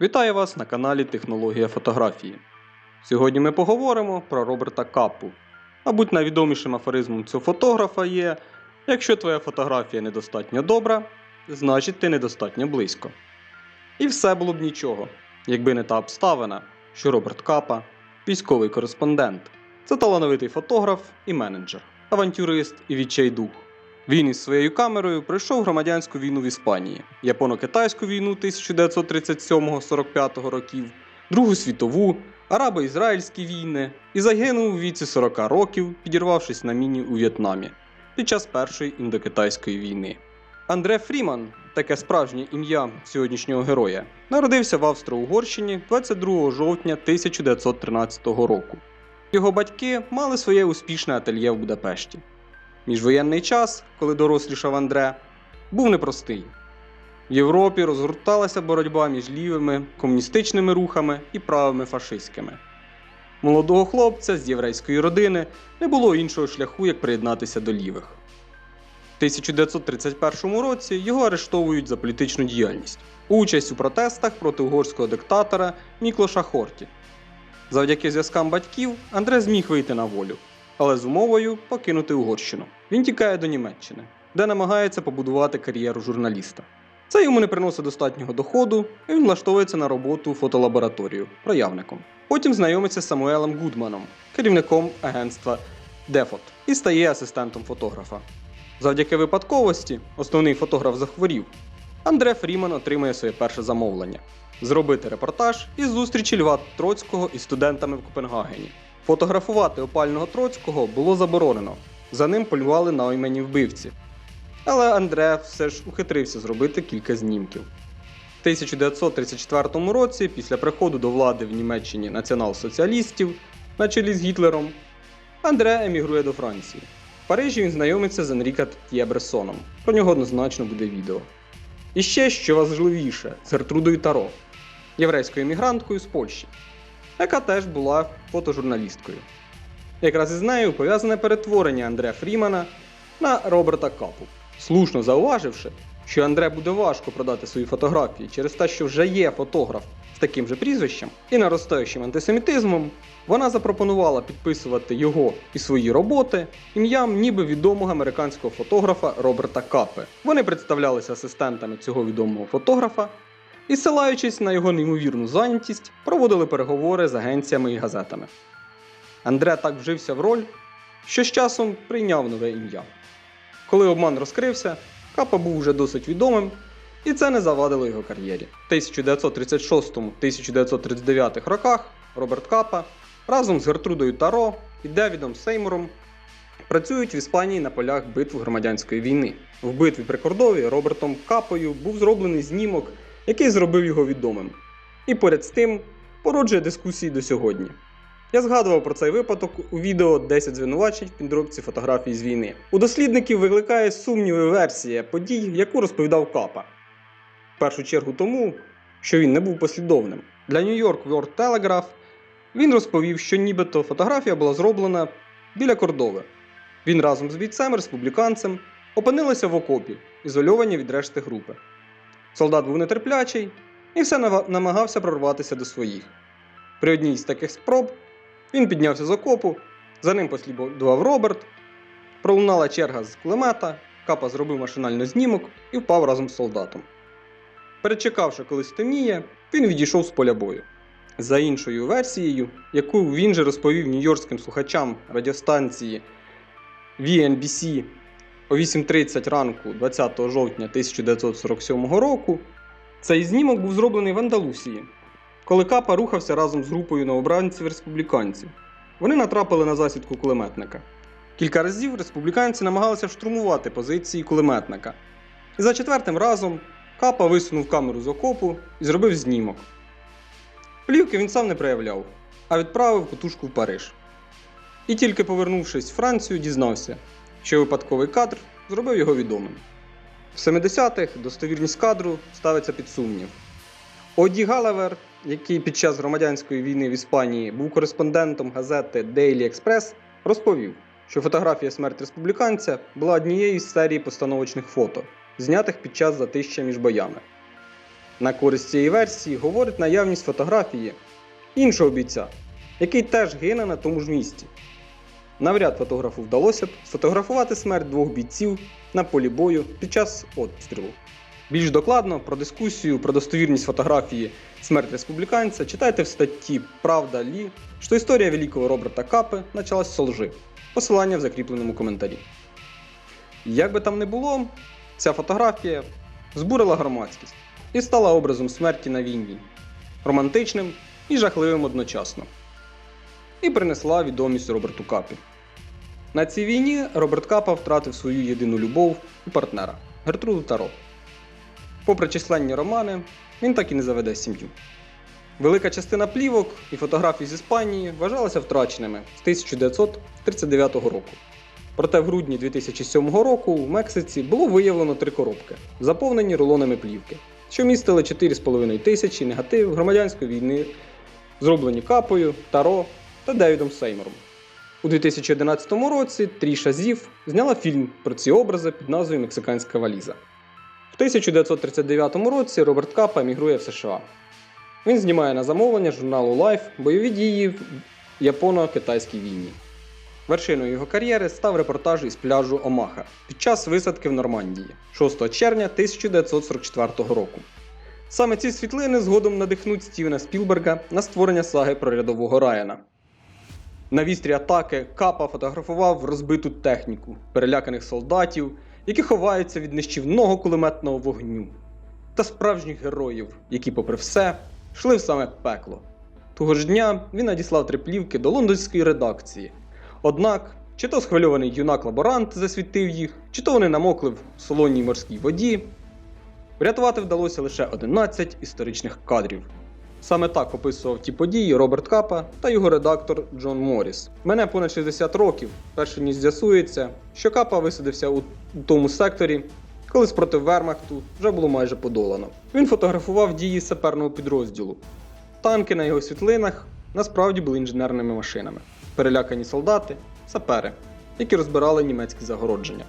Вітаю вас на каналі Технологія фотографії. Сьогодні ми поговоримо про Роберта Каппу. Мабуть, найвідомішим афоризмом цього фотографа є: якщо твоя фотографія недостатньо добра, значить ти недостатньо близько. І все було б нічого, якби не та обставина, що Роберт Капа військовий кореспондент. Це талановитий фотограф і менеджер, авантюрист і відчайдух. Він із своєю камерою пройшов громадянську війну в Іспанії, Японо-Китайську війну 1937-45 років, Другу світову, Арабо-Ізраїльські війни і загинув у віці 40 років, підірвавшись на міні у В'єтнамі під час Першої індокитайської війни. Андре Фріман, таке справжнє ім'я сьогоднішнього героя, народився в Австро-Угорщині 22 жовтня 1913 року. Його батьки мали своє успішне ательє в Будапешті. Міжвоєнний час, коли дорослішав Андре, був непростий. В Європі розгорталася боротьба між лівими комуністичними рухами і правими фашистськими. Молодого хлопця з єврейської родини не було іншого шляху, як приєднатися до лівих. В 1931 році його арештовують за політичну діяльність, участь у протестах проти угорського диктатора Міклоша Хорті. Завдяки зв'язкам батьків Андре зміг вийти на волю, але з умовою покинути Угорщину. Він тікає до Німеччини, де намагається побудувати кар'єру журналіста. Це йому не приносить достатнього доходу, і він влаштовується на роботу у фотолабораторію проявником. Потім знайомиться з Самуелем Гудманом, керівником агентства Дефот, і стає асистентом фотографа. Завдяки випадковості, основний фотограф захворів. Андре Фріман отримує своє перше замовлення зробити репортаж із зустрічі Льва Троцького із студентами в Копенгагені. Фотографувати опального Троцького було заборонено. За ним полювали наймені вбивці. Але Андре все ж ухитрився зробити кілька знімків. В 1934 році, після приходу до влади в Німеччині націонал-соціалістів на чолі з Гітлером, Андре емігрує до Франції. В Парижі він знайомиться з Енріка Т'є. Про нього однозначно буде відео. І ще, що важливіше, з Гертрудою Таро, єврейською емігранткою з Польщі, яка теж була фотожурналісткою. Якраз із нею пов'язане перетворення Андре Фрімана на Роберта Капу, слушно зауваживши, що Андре буде важко продати свої фотографії через те, що вже є фотограф з таким же прізвищем і наростаючим антисемітизмом, вона запропонувала підписувати його і свої роботи ім'ям ніби відомого американського фотографа Роберта Капе. Вони представлялися асистентами цього відомого фотографа і, ссилаючись на його неймовірну зайнятість, проводили переговори з агенціями і газетами. Андре так вжився в роль, що з часом прийняв нове ім'я. Коли обман розкрився, Капа був уже досить відомим, і це не завадило його кар'єрі. В 1936-1939 роках Роберт Капа разом з Гертрудою Таро і Девідом Сеймуром працюють в Іспанії на полях битв громадянської війни. В битві при Кордові Робертом Капою був зроблений знімок, який зробив його відомим. І поряд з тим породжує дискусії до сьогодні. Я згадував про цей випадок у відео 10 звинувачень в підробці фотографій з війни. У дослідників викликає сумніви версія подій, яку розповідав Капа. В першу чергу тому, що він не був послідовним. Для New York World Telegraph він розповів, що нібито фотографія була зроблена біля Кордови. Він разом з бійцем, республіканцем, опинилися в окопі, ізольовані від решти групи. Солдат був нетерплячий і все намагався прорватися до своїх. При одній з таких спроб він піднявся з окопу, за ним послідував Роберт, пролунала черга з кулемета, капа зробив машинально знімок і впав разом з солдатом. Перечекавши, коли стемніє, він відійшов з поля бою. За іншою версією, яку він же розповів нью-йоркським слухачам радіостанції VNBC о 8.30 ранку 20 жовтня 1947 року, цей знімок був зроблений в Андалусії, коли Капа рухався разом з групою новобранців республіканців. Вони натрапили на засідку кулеметника. Кілька разів республіканці намагалися штурмувати позиції кулеметника. І за четвертим разом Капа висунув камеру з окопу і зробив знімок. Плівки він сам не проявляв, а відправив кутушку в Париж. І тільки повернувшись в Францію, дізнався, що випадковий кадр зробив його відомим. В 70-х достовірність кадру ставиться під сумнів. Оді Галавер, який під час громадянської війни в Іспанії був кореспондентом газети Daily Express, розповів, що фотографія смерті республіканця була однією з серії постановочних фото, знятих під час затища між боями. На користь цієї версії говорить наявність фотографії іншого бійця, який теж гине на тому ж місці. Навряд фотографу вдалося б сфотографувати смерть двох бійців на полі бою під час обстрілу. Більш докладно про дискусію про достовірність фотографії «Смерть республіканця» читайте в статті Правда Лі, що історія великого Роберта Капи почалась з лжи. Посилання в закріпленому коментарі. Як би там не було, ця фотографія збурила громадськість і стала образом смерті на війні, романтичним і жахливим одночасно. І принесла відомість Роберту Капі. На цій війні Роберт Капа втратив свою єдину любов і партнера Гертруду Таро. Попри численні романи, він так і не заведе сім'ю. Велика частина плівок і фотографій з Іспанії вважалася втраченими з 1939 року. Проте в грудні 2007 року в Мексиці було виявлено три коробки, заповнені рулонами плівки, що містили 4,5 тисячі негатив громадянської війни, зроблені капою, таро та Девідом Сеймором. У 2011 році Тріша Зів зняла фільм про ці образи під назвою Мексиканська валіза. В 1939 році Роберт Капа емігрує в США. Він знімає на замовлення журналу Life бойові дії в Японо-Китайській війні. Вершиною його кар'єри став репортаж із пляжу Омаха під час висадки в Нормандії 6 червня 1944 року. Саме ці світлини згодом надихнуть Стівена Спілберга на створення саги про рядового Райана. На вістрі атаки Капа фотографував розбиту техніку, переляканих солдатів, які ховаються від нищівного кулеметного вогню, та справжніх героїв, які, попри все, йшли в саме пекло. Того ж дня він надіслав три плівки до лондонської редакції. Однак, чи то схвильований юнак-лаборант засвітив їх, чи то вони намокли в солоній морській воді. Врятувати вдалося лише 11 історичних кадрів. Саме так описував ті події Роберт Капа та його редактор Джон Морріс. Мене понад 60 років, перше ніж з'ясується, що Капа висадився у тому секторі, коли спротив Вермахту вже було майже подолано. Він фотографував дії саперного підрозділу. Танки на його світлинах насправді були інженерними машинами, перелякані солдати, сапери, які розбирали німецькі загородження.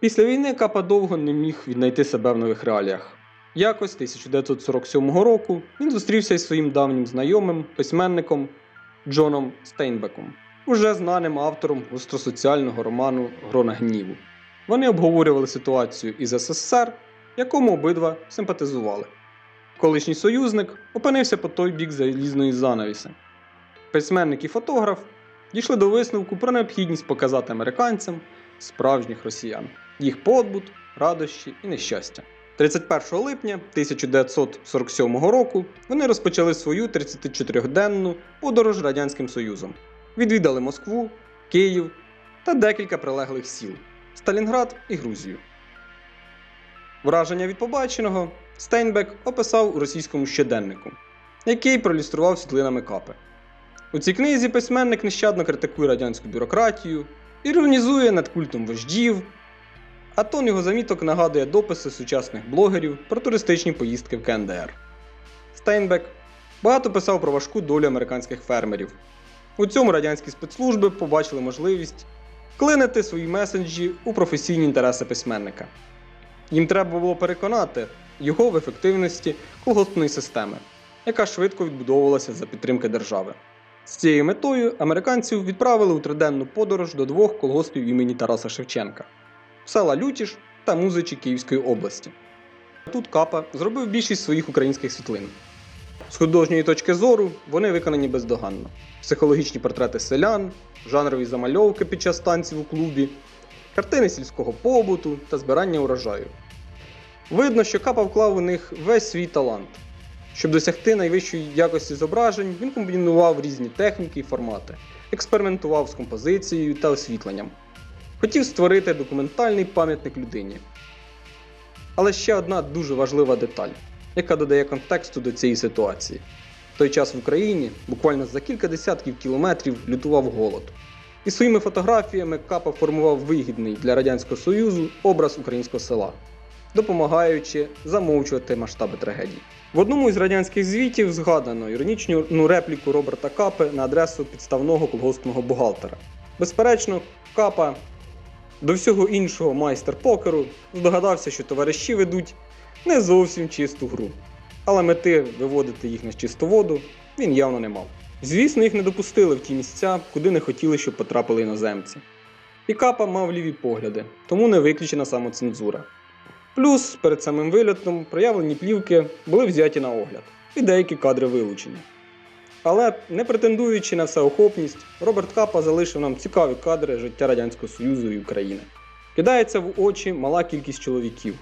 Після війни Капа довго не міг віднайти себе в нових реаліях. Якось 1947 року він зустрівся із своїм давнім знайомим, письменником Джоном Стейнбеком, уже знаним автором гостросоціального роману Грона гніву. Вони обговорювали ситуацію із СССР, якому обидва симпатизували. Колишній союзник опинився по той бік залізної занавіси. Письменник і фотограф дійшли до висновку про необхідність показати американцям справжніх росіян, їх подбут, радощі і нещастя. 31 липня 1947 року вони розпочали свою 34-денну подорож Радянським Союзом. Відвідали Москву, Київ та декілька прилеглих сіл Сталінград і Грузію. Враження від побаченого Стейнбек описав у російському щоденнику, який проілюстрував світлинами капи. У цій книзі письменник нещадно критикує радянську бюрократію, іронізує над культом вождів, а тон його заміток нагадує дописи сучасних блогерів про туристичні поїздки в КНДР. Стейнбек багато писав про важку долю американських фермерів. У цьому радянські спецслужби побачили можливість вклинити свої месенджі у професійні інтереси письменника. Їм треба було переконати його в ефективності колгоспної системи, яка швидко відбудовувалася за підтримки держави. З цією метою американців відправили у триденну подорож до двох колгоспів імені Тараса Шевченка села Лютіш та Музичі Київської області. Тут Капа зробив більшість своїх українських світлин. З художньої точки зору вони виконані бездоганно: психологічні портрети селян, жанрові замальовки під час танців у клубі, картини сільського побуту та збирання урожаю. Видно, що Капа вклав у них весь свій талант. Щоб досягти найвищої якості зображень, він комбінував різні техніки і формати, експериментував з композицією та освітленням. Хотів створити документальний пам'ятник людині. Але ще одна дуже важлива деталь, яка додає контексту до цієї ситуації. В той час в Україні буквально за кілька десятків кілометрів лютував голод. І своїми фотографіями Капа формував вигідний для Радянського Союзу образ українського села, допомагаючи замовчувати масштаби трагедії. В одному із радянських звітів згадано іронічну репліку Роберта Капи на адресу підставного колгоспного бухгалтера. Безперечно, Капа до всього іншого майстер покеру здогадався, що товариші ведуть не зовсім чисту гру. Але мети виводити їх на чисту воду він явно не мав. Звісно, їх не допустили в ті місця, куди не хотіли, щоб потрапили іноземці. І Капа мав ліві погляди, тому не виключена самоцензура. Плюс перед самим вильотом проявлені плівки були взяті на огляд, і деякі кадри вилучені. Але не претендуючи на всеохопність, Роберт Капа залишив нам цікаві кадри життя Радянського Союзу і України. Кидається в очі мала кількість чоловіків.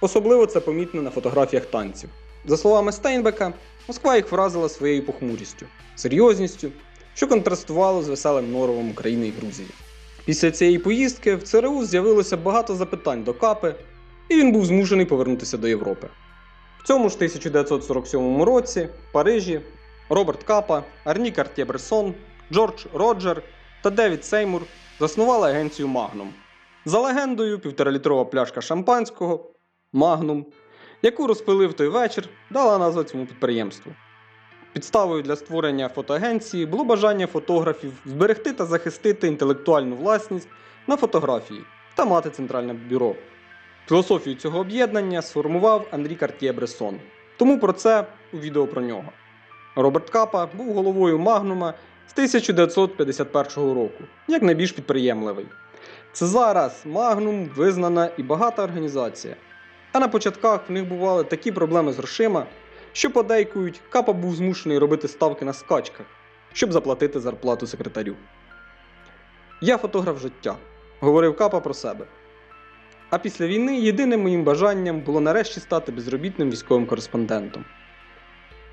Особливо це помітно на фотографіях танців. За словами Стейнбека, Москва їх вразила своєю похмурістю, серйозністю, що контрастувало з веселим норовом України і Грузії. Після цієї поїздки в ЦРУ з'явилося багато запитань до Капи, і він був змушений повернутися до Європи. В цьому ж 1947 році в Парижі Роберт Капа, Арні Картє Бресон, Джордж Роджер та Девід Сеймур заснували агенцію Magnum. За легендою, півторалітрова пляшка шампанського Magnum, яку розпилив той вечір, дала назву цьому підприємству. Підставою для створення фотоагенції було бажання фотографів зберегти та захистити інтелектуальну власність на фотографії та мати центральне бюро. Філософію цього об'єднання сформував Андрій Картє Бресон. Тому про це у відео про нього. Роберт Капа був головою Магнума з 1951 року, як найбільш підприємливий. Це зараз Магнум визнана і багата організація. А на початках в них бували такі проблеми з грошима, що подейкують, Капа був змушений робити ставки на скачках, щоб заплатити зарплату секретарю. Я фотограф життя, говорив Капа про себе. А після війни єдиним моїм бажанням було нарешті стати безробітним військовим кореспондентом.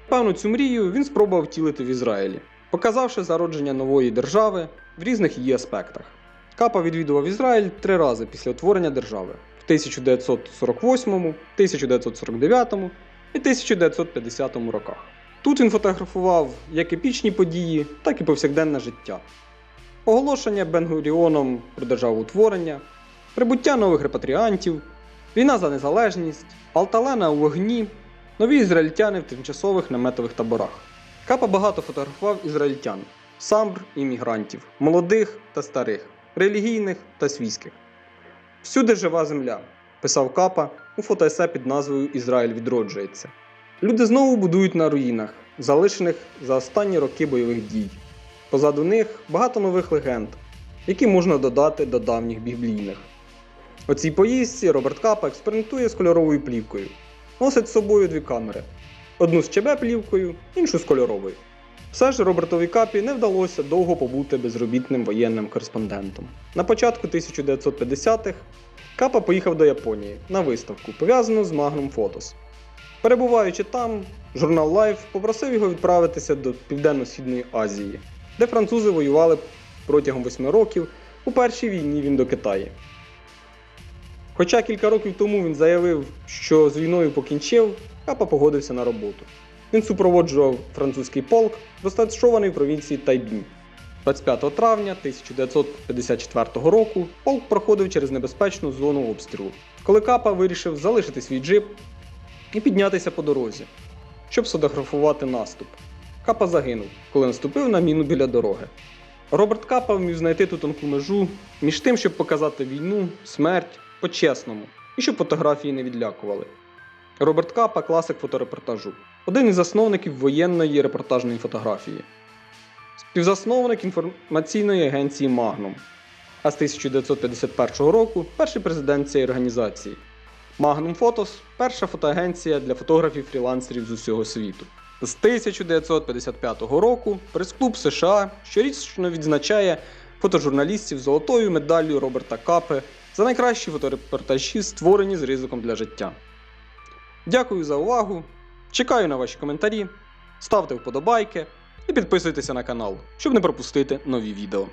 Певну цю мрію він спробував втілити в Ізраїлі, показавши зародження нової держави в різних її аспектах. Капа відвідував Ізраїль три рази після утворення держави в 1948, 1949 і 1950 роках. Тут він фотографував як епічні події, так і повсякденне життя. Оголошення Бенгуріоном про державоутворення, прибуття нових репатріантів, війна за незалежність, Алталена у вогні, нові ізраїльтяни в тимчасових наметових таборах. Капа багато фотографував ізраїльтян, самбр і мігрантів, молодих та старих, релігійних та свійських. Всюди жива земля, писав Капа у фотоесе під назвою Ізраїль відроджується. Люди знову будують на руїнах, залишених за останні роки бойових дій. Позаду них багато нових легенд, які можна додати до давніх біблійних. У цій поїздці Роберт Капа експериментує з кольоровою плівкою, носить з собою дві камери: одну з ЧБ плівкою, іншу з кольоровою. Все ж Робертові Капі не вдалося довго побути безробітним воєнним кореспондентом. На початку 1950-х Капа поїхав до Японії на виставку, пов'язану з Magnum Photos. Перебуваючи там, журнал Life попросив його відправитися до Південно-Східної Азії, де французи воювали протягом восьми років у першій війні в Індокитаї. Хоча кілька років тому він заявив, що з війною покінчив, Капа погодився на роботу. Він супроводжував французький полк, розташований в провінції Тайбінь. 25 травня 1954 року полк проходив через небезпечну зону обстрілу, коли Капа вирішив залишити свій джип і піднятися по дорозі, щоб сфотографувати наступ. Капа загинув, коли наступив на міну біля дороги. Роберт Капа вмів знайти ту тонку межу між тим, щоб показати війну, смерть по-чесному і щоб фотографії не відлякували. Роберт Капа класик фоторепортажу, один із засновників воєнної репортажної фотографії, співзасновник інформаційної агенції Magnum, а з 1951 року перший президент цієї організації. Magnum Photos – перша фотоагенція для фотографів-фрілансерів з усього світу. З 1955 року прес-клуб США щорічно відзначає фотожурналістів золотою медаллю Роберта Капи за найкращі фоторепортажі, створені з ризиком для життя. Дякую за увагу. Чекаю на ваші коментарі. Ставте вподобайки і підписуйтеся на канал, щоб не пропустити нові відео.